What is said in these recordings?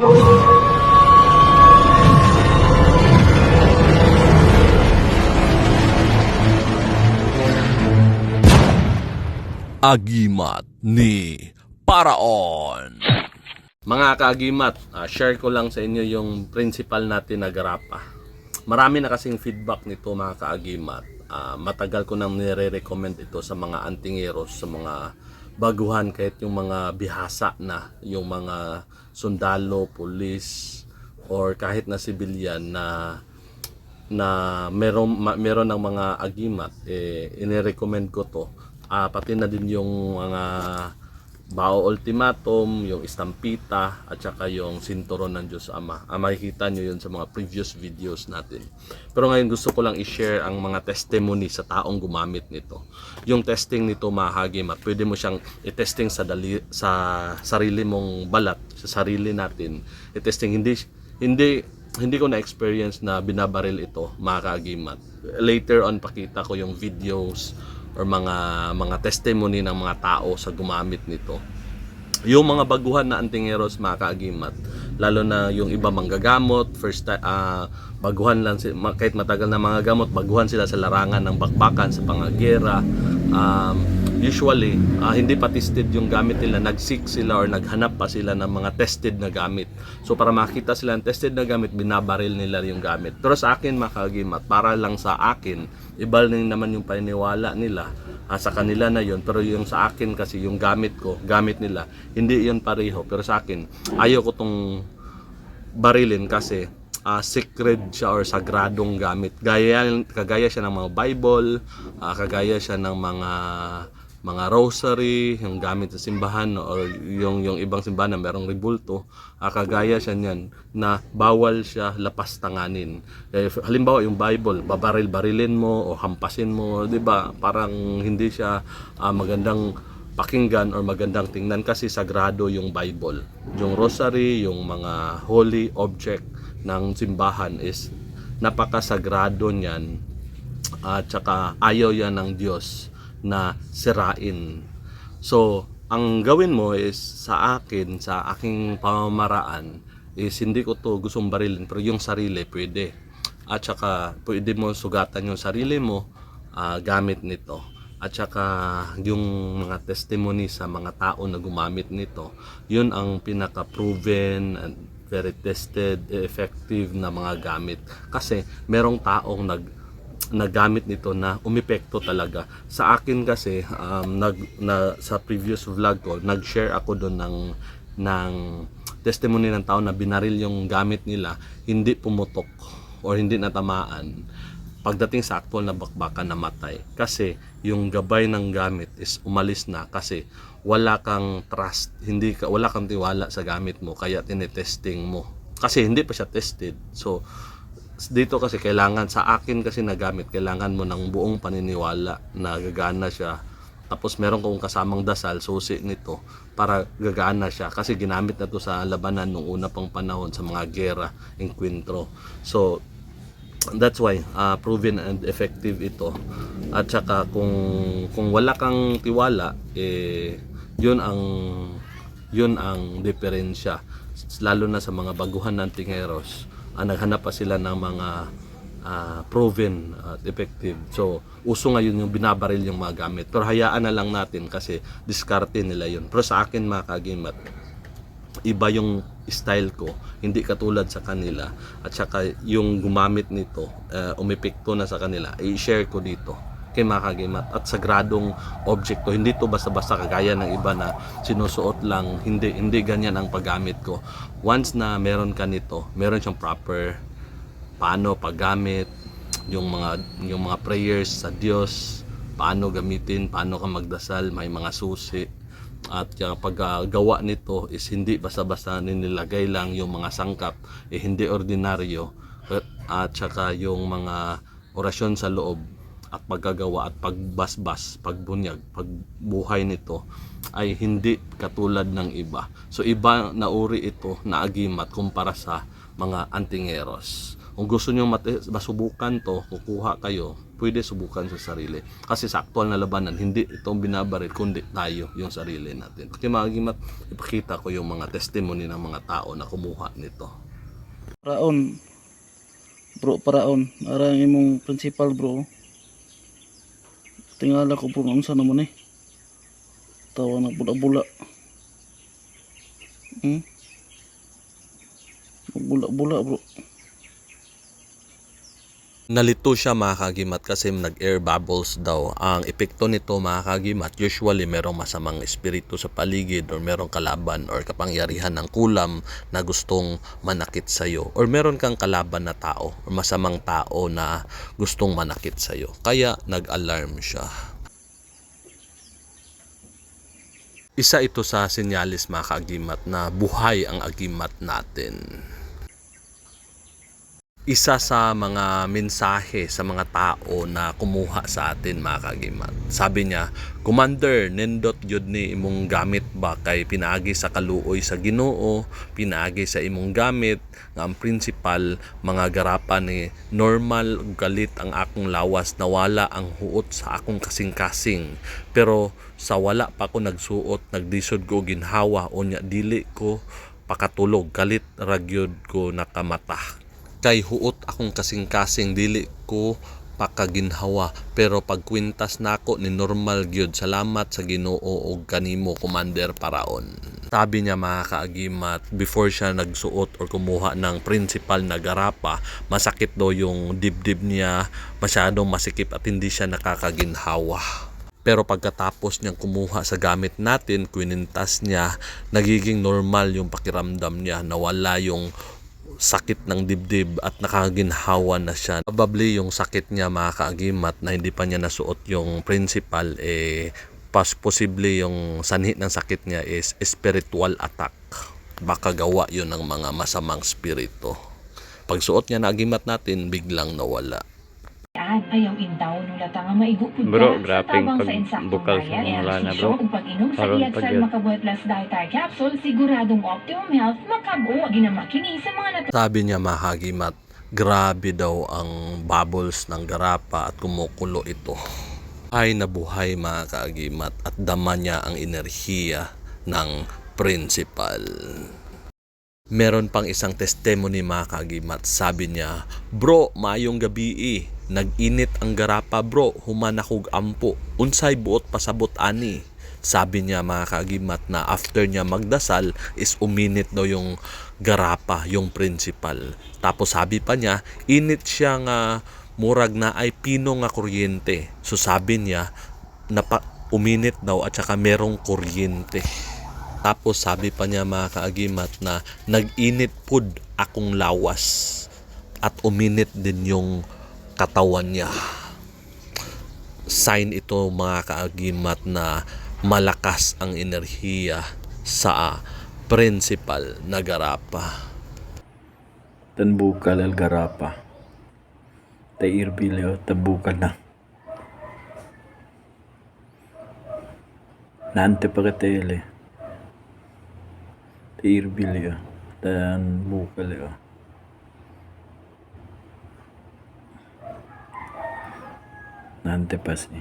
Agimat ni Paraon. Mga kaagimat, ah, share ko lang sa inyo yung principal natin na garapa. Marami na kasing feedback nito mga kaagimat. Ah, matagal ko nang nire-recommend ito sa mga antingeros, sa mga baguhan, kahit yung mga bihasa na, yung mga sundalo, pulis, or kahit na civilian na na meron ma, meron ng mga agimat eh inirecommend ko to. Ah, pati na din yung mga bao ultimatum, yung istampita, at saka yung sinturon ng Diyos Ama. Ah, makikita nyo yun sa mga previous videos natin. Pero ngayon gusto ko lang i-share ang mga testimony sa taong gumamit nito. Yung testing nito mahagim at pwede mo siyang i-testing sa, dali, sa sarili mong balat, sa sarili natin. I-testing hindi hindi hindi ko na experience na binabaril ito mga kaagimat. Later on pakita ko yung videos or mga mga testimony ng mga tao sa gumamit nito. Yung mga baguhan na antingeros mga kaagimat, lalo na yung iba manggagamot, first time ah, baguhan lang si, kahit matagal na mga gamot, baguhan sila sa larangan ng bakbakan sa pangagera. Um, usually, ah, hindi pa tested yung gamit nila, nag-seek sila or naghanap pa sila ng mga tested na gamit. So para makita sila ng tested na gamit, binabaril nila yung gamit. Pero sa akin mga kaagimat, para lang sa akin, iba rin naman yung paniniwala nila ah, sa kanila na yun pero yung sa akin kasi yung gamit ko gamit nila hindi yun pareho pero sa akin ayaw ko tong barilin kasi ah, sacred siya or sagradong gamit gaya kagaya siya ng mga Bible ah, kagaya siya ng mga mga rosary, yung gamit sa simbahan or yung yung ibang simbahan na merong rebulto, ah, kagaya siya niyan na bawal siya lapas tanganin. Eh, halimbawa yung Bible, babaril-barilin mo o hampasin mo, 'di ba? Parang hindi siya ah, magandang pakinggan or magandang tingnan kasi sagrado yung Bible. Yung rosary, yung mga holy object ng simbahan is napakasagrado niyan at saka ayaw yan ng Diyos na sirain. So, ang gawin mo is sa akin, sa aking pamamaraan, is hindi ko to gustong barilin, pero yung sarili pwede. At saka pwede mo sugatan yung sarili mo ah, gamit nito. At saka yung mga testimony sa mga tao na gumamit nito, yun ang pinaka-proven and very tested, effective na mga gamit. Kasi merong taong nag nagamit nito na umepekto talaga. Sa akin kasi um, nag na sa previous vlog ko, nag-share ako doon ng ng testimony ng tao na binaril yung gamit nila, hindi pumutok or hindi natamaan. Pagdating sa actual na bakbakan namatay kasi yung gabay ng gamit is umalis na kasi wala kang trust, hindi ka wala kang tiwala sa gamit mo kaya tinetesting mo. Kasi hindi pa siya tested. So dito kasi kailangan sa akin kasi nagamit kailangan mo ng buong paniniwala. Na gagana siya. Tapos meron kong kasamang dasal susi nito para gagana siya. Kasi ginamit na to sa labanan nung una pang panahon sa mga gera encuentro so that's why uh, proven and effective ito. At saka kung kung wala kang tiwala eh yun ang yun ang diferensya. Lalo na sa mga baguhan ng tingeros ah, naghanap pa sila ng mga ah, proven at effective. So uso ngayon yung binabaril yung mga gamit. Pero hayaan na lang natin kasi diskarte nila yun. Pero sa akin mga kagimat iba yung style ko, hindi katulad sa kanila. At saka yung gumamit nito, uh, umepekto na sa kanila, i-share ko dito kay mga kagimat at sagradong object to hindi to basta-basta kagaya ng iba na sinusuot lang hindi hindi ganyan ang paggamit ko. Once na meron ka nito meron siyang proper paano paggamit yung mga yung mga prayers sa Diyos paano gamitin paano ka magdasal may mga susi. At yung paggawa nito is hindi basta-basta nilagay lang yung mga sangkap eh hindi ordinaryo. At saka yung mga orasyon sa loob at paggagawa at pagbasbas, pagbunyag, pagbuhay nito ay hindi katulad ng iba. So iba na uri ito na agimat kumpara sa mga antingeros. Kung gusto nyo masubukan to, kukuha kayo, pwede subukan sa sarili. Kasi sa aktual na labanan, hindi itong binabaril, kundi tayo, yung sarili natin. Kaya mga kagimat, ipakita ko yung mga testimony ng mga tao na kumuha nito. Paraon. Bro, paraon. Arang imong principal, bro. Tingala ko bro, ang sana mo ni. Tawa na bula-bula. Hmm? Bula-bula, bro. Nalito siya mga kagimat kasi nag-air bubbles daw. Ang epekto nito mga kagimat, usually merong masamang espiritu sa paligid or merong kalaban or kapangyarihan ng kulam na gustong manakit sa'yo. Or meron kang kalaban na tao or masamang tao na gustong manakit sa'yo. Kaya nag-alarm siya. Isa ito sa sinyalis mga kagimat na buhay ang agimat natin isa sa mga mensahe sa mga tao na kumuha sa atin mga kagimat. Sabi niya, Commander, nindot yun ni imong gamit ba kay pinaagi sa kaluoy sa ginoo, pinaagi sa imong gamit, nga ang principal, mga garapan ni normal galit ang akong lawas, nawala ang huot sa akong kasing-kasing. Pero sa wala pa ko nagsuot, nagdisod ko ginhawa, unya dili ko pakatulog, galit ragyod ko nakamata kay huot akong kasing-kasing dili ko pakaginhawa pero pagkwintas nako ni normal gyud. Salamat sa Ginoo ug kanimo commander paraon. Sabi niya mga kaagimat before siya nagsuot or kumuha ng principal na garapa masakit daw yung dibdib niya. Masyadong masikip at hindi siya nakakaginhawa. Pero pagkatapos niyang kumuha sa gamit natin, kwinintas niya, nagiging normal yung pakiramdam niya, nawala yung sakit ng dibdib at nakaginhawa na siya. Probably yung sakit niya mga kaagimat na hindi pa niya nasuot yung principal eh pas posible yung sanhi ng sakit niya is spiritual attack. Baka gawa yun ng mga masamang spirito. Pagsuot niya na agimat natin, biglang nawala. An ayaw intaw nung lata nga maigupod Bro, grapeng pag- bukal sa lana, Eksisyon bro. ug pag-inom sa Karon iyag pag sa yun. Makabuhay Plus Dietary Capsule, siguradong optimum health makabuo ginama kini sa mga nat Sabi niya mahagimat, grabe daw ang bubbles ng garapa at kumukulo ito. Ay nabuhay mga kaagimat at dama niya ang enerhiya ng principal. Meron pang isang testimony mga kaagimat. Sabi niya, Bro, mayong gabi eh. Nag-init ang garapa bro, humanakog ampo. Unsay buot pasabot ani. Sabi niya mga kaagimat na after niya magdasal is uminit daw yung garapa, yung principal. Tapos sabi pa niya, init siya nga murag na ay pino nga kuryente. So sabi niya, napa, uminit daw at saka merong kuryente. Tapos sabi pa niya mga kaagimat na nag-init pud akong lawas at uminit din yung katawan niya. Sign ito mga kaagimat na malakas ang enerhiya sa principal na garapa. Tanbukal Algarapa. Tairbilyo, Tanbukal na. Nante pakatele. Tairbilyo, Tanbukal yo. Nante pasi.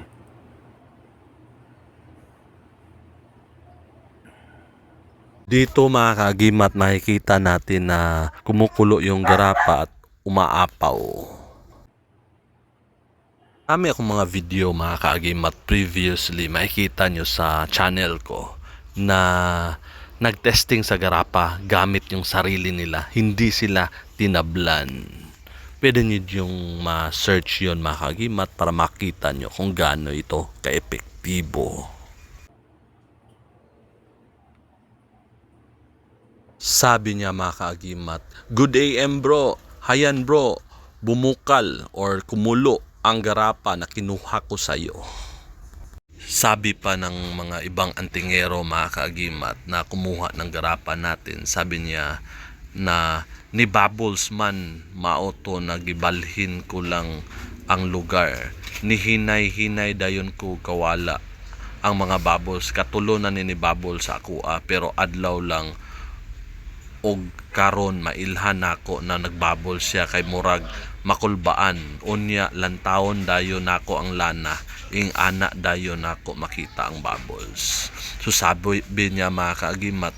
Dito mga kagimat makikita natin na kumukulo yung garapa at umaapaw. Kami akong mga video mga kaagimat previously makikita nyo sa channel ko na nagtesting sa garapa gamit yung sarili nila. Hindi sila tinablan. Pwede nyo yung ma-search yun mga kaagimat para makita nyo kung gaano ito ka-epektibo. Sabi niya mga kaagimat, Good AM bro, hayan bro, bumukal or kumulo ang garapa na kinuha ko sa iyo. Sabi pa ng mga ibang antingero mga kaagimat na kumuha ng garapa natin, sabi niya na ni Bubbles man maoto na gibalhin ko lang ang lugar. Ni hinay-hinay dayon ko kawala ang mga bubbles katulo na ni ni Bubbles sa ako ah, pero adlaw lang og karon mailhan nako na nagbabol siya kay murag makulbaan. Unya lantawon dayo nako ang lana. Ing ana dayo nako makita ang bubbles. So sabi niya mga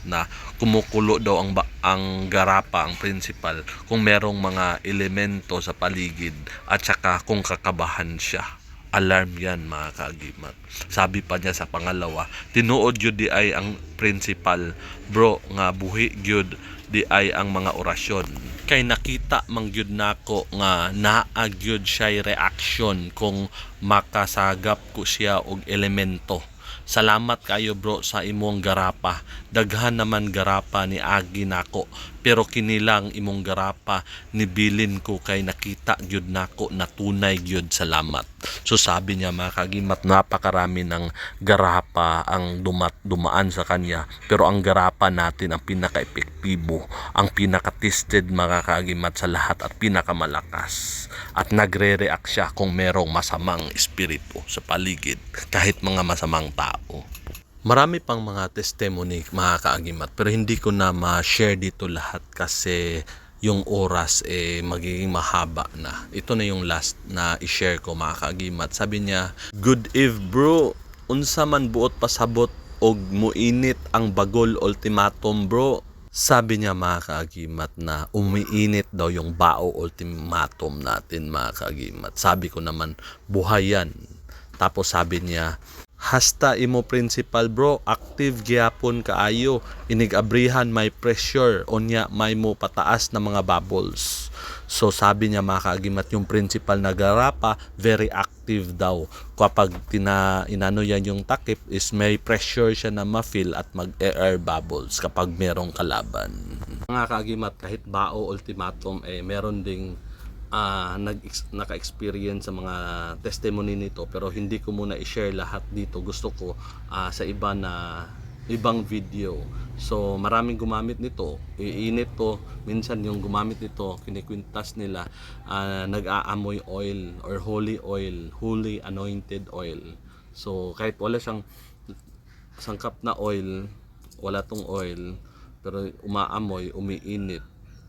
na kumukulo daw ang ang garapa ang principal kung merong mga elemento sa paligid at saka kung kakabahan siya. Alarm yan mga kaagimat. Sabi pa niya sa pangalawa tinuod yun di ay ang principal. Bro nga buhi gyud di ay ang mga orasyon kay nakita man gyud nako nga naa gyud siya reaction kung makasagap ko siya og elemento Salamat kayo bro sa imong garapa. Daghan naman garapa ni Agi nako. Pero kinilang imong garapa nibilin ko kay nakita gyud nako na tunay gyud salamat. So sabi niya mga kagimat napakarami ng garapa ang dumat dumaan sa kanya. Pero ang garapa natin ang pinaka-epektibo, ang pinaka-tested mga kagimat sa lahat at pinakamalakas. At nagre-react siya kung merong masamang espiritu sa paligid kahit mga masamang tao. Marami pang mga testimony mga kaagimat pero hindi ko na ma-share dito lahat kasi yung oras eh magiging mahaba na. Ito na yung last na i-share ko mga kaagimat. Sabi niya, Good eve bro, unsa man buot pasabot og muinit ang bagol ultimatum bro. Sabi niya mga kaagimat na umiinit daw yung bao ultimatum natin mga kaagimat. Sabi ko naman, buhay yan. Tapos sabi niya, Hasta imo principal bro, active gyapon kaayo. Inig-abrihan may pressure, onya may mo pataas na mga bubbles. So sabi niya mga kaagimat yung principal na garapa, very active daw. Kapag tina, inano yan yung takip is may pressure siya na ma-feel at mag-air bubbles kapag merong kalaban. Mga kaagimat kahit bao ultimatum eh meron ding ah nag naka-experience sa mga testimony nito pero hindi ko muna i-share lahat dito. Gusto ko ah, sa iba na ibang video. So maraming gumamit nito. Iinit to minsan yung gumamit nito kinikwintas nila ah, nag-aamoy oil or holy oil holy anointed oil. So kahit wala siyang sangkap na oil wala tong oil pero umaamoy umiinit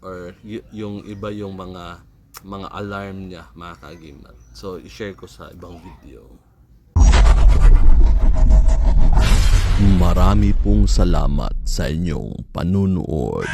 or yung iba yung mga mga alarm niya mga kagimat so i-share ko sa ibang video Marami pong salamat sa inyong panunood.